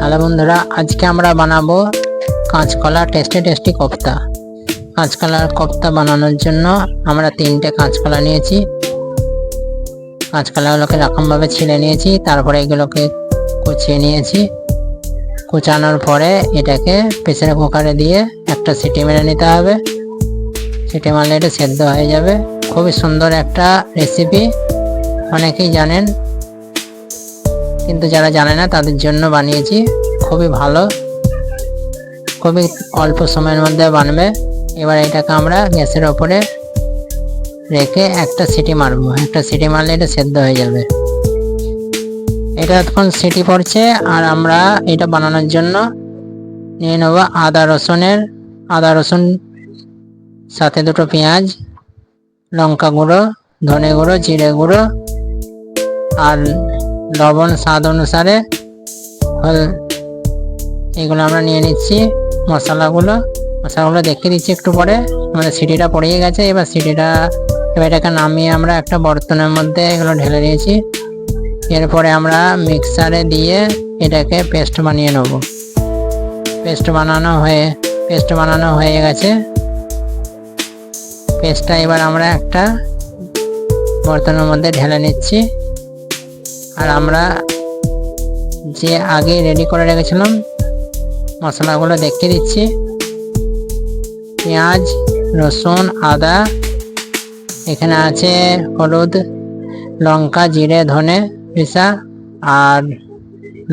Hello বন্ধুরা, আজকে আমরা বানাবো কাঁচকলা টেস্টি টেস্টি কোপ্তা। কাঁচকলার কোপ্তা বানানোর জন্য আমরা তিনটে কাঁচকলা নিয়েছি। কাঁচকলাগুলোকে এরকমভাবে ছিঁড়ে নিয়েছি, তারপরে এগুলোকে কুচিয়ে নিয়েছি। কুচানোর পরে এটাকে প্রেসার কুকারে দিয়ে একটা সিটি মেরে নিতে হবে। সিটি মারলে এটা সেদ্ধ হয়ে যাবে। খুবই সুন্দর একটা রেসিপি। অনেকেই জানেন কিন্তু যারা জানে না, তাদের জন্য বানিয়েছি। খুবই ভালো। খুবই অল্প সময়ের মধ্যে বানবে। এবার এটাকে আমরা গ্যাসের ওপরে রেখে একটা সিটি মারবো। একটা সিটি মারলে এটা সেদ্ধ হয়ে যাবে। এটা তখন সিটি পড়ছে, আর আমরা এটা বানানোর জন্য নিয়ে নেব আদা রসুনের, আদা রসুন, সাথে দুটো পেঁয়াজ, লঙ্কা গুঁড়ো, ধনে গুঁড়ো, জিরে গুঁড়ো, আর লবণ, স্বাদ অনুসারে এগুলো আমরা নিয়ে নিচ্ছি মশলাগুলো। মশলাগুলো দেখিয়ে দিচ্ছি একটু পরে। আমাদের সিটিটা পড়িয়ে গেছে। এবার সিটিটা, এবার এটাকে নামিয়ে আমরা একটা বর্তনের মধ্যে এগুলো ঢেলে দিয়েছি। এরপরে আমরা মিক্সারে দিয়ে এটাকে পেস্ট বানিয়ে নেব। পেস্ট বানানো হয়ে, পেস্ট বানানো হয়ে গেছে। পেস্টটা এবার আমরা একটা বর্তনের মধ্যে ঢেলে নিচ্ছি। আর আমরা যে আগে রেডি করে রেখেছিলাম, মশলাগুলো দেখিয়ে দিচ্ছি। পেঁয়াজ, রসুন, আদা, এখানে আছে হলুদ, লঙ্কা, জিরে, ধনে পিসা আর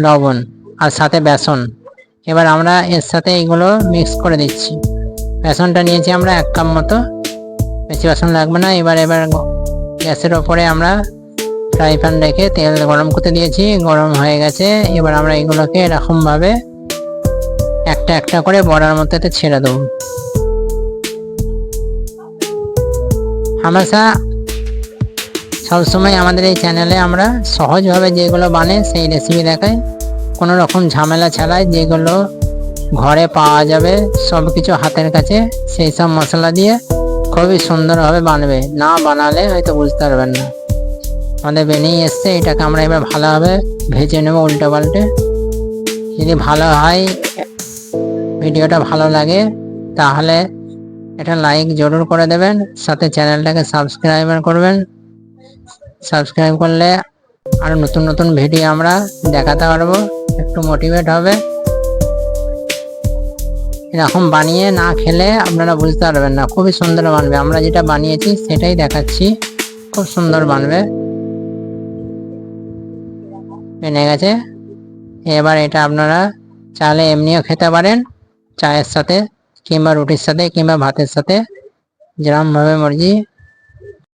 লবণ আর সাথে বেসন। এবার আমরা এর সাথে এইগুলো মিক্স করে দিচ্ছি। বেসনটা নিয়েছি আমরা এক কাপ মতো। বেশি বেসন লাগবে না। এবার এবার গ্যাসের ওপরে আমরা ফ্রাই প্যান রেখে তেল গরম করতে দিয়েছি, গরম হয়ে গেছে। এবার আমরা এগুলোকে এরকমভাবে একটা একটা করে বড়ার মধ্যে ছেড়ে দেবো। হামেশা সবসময় আমাদের এই চ্যানেলে আমরা সহজভাবে যেগুলো বানে সেই রেসিপি দেখাই। কোনো রকম ঝামেলা ছাড়াই যেগুলো ঘরে পাওয়া যাবে সব কিছু হাতের কাছে, সেই সব মশলা দিয়ে খুবই সুন্দরভাবে বানবে। না বানালে হয়তো বুঝতে পারবেন না। আমাদের বেনেই এসছে, এটাকে আমরা এবার ভালোভাবে ভেজে নেব উল্টে পাল্টে। যদি ভালো হয়, ভিডিওটা ভালো লাগে, তাহলে এটা লাইক জরুর করে দেবেন, সাথে চ্যানেলটাকে সাবস্ক্রাইব করবেন। সাবস্ক্রাইব করলে আরও নতুন নতুন ভিডিও আমরা দেখাতে পারব, একটু মোটিভেট হবে। এরকম বানিয়ে না খেলে আপনারা বুঝতে পারবেন না, খুবই সুন্দর বানবে। আমরা যেটা বানিয়েছি সেটাই দেখাচ্ছি, খুব সুন্দর বানবে। বেনে গেছে। এবার এটা আপনারা চালে এমনিও খেতে পারেন, চায়ের সাথে কিংবা রুটির সাথে কিংবা ভাতের সাথে। যেরমভাবে মর্জি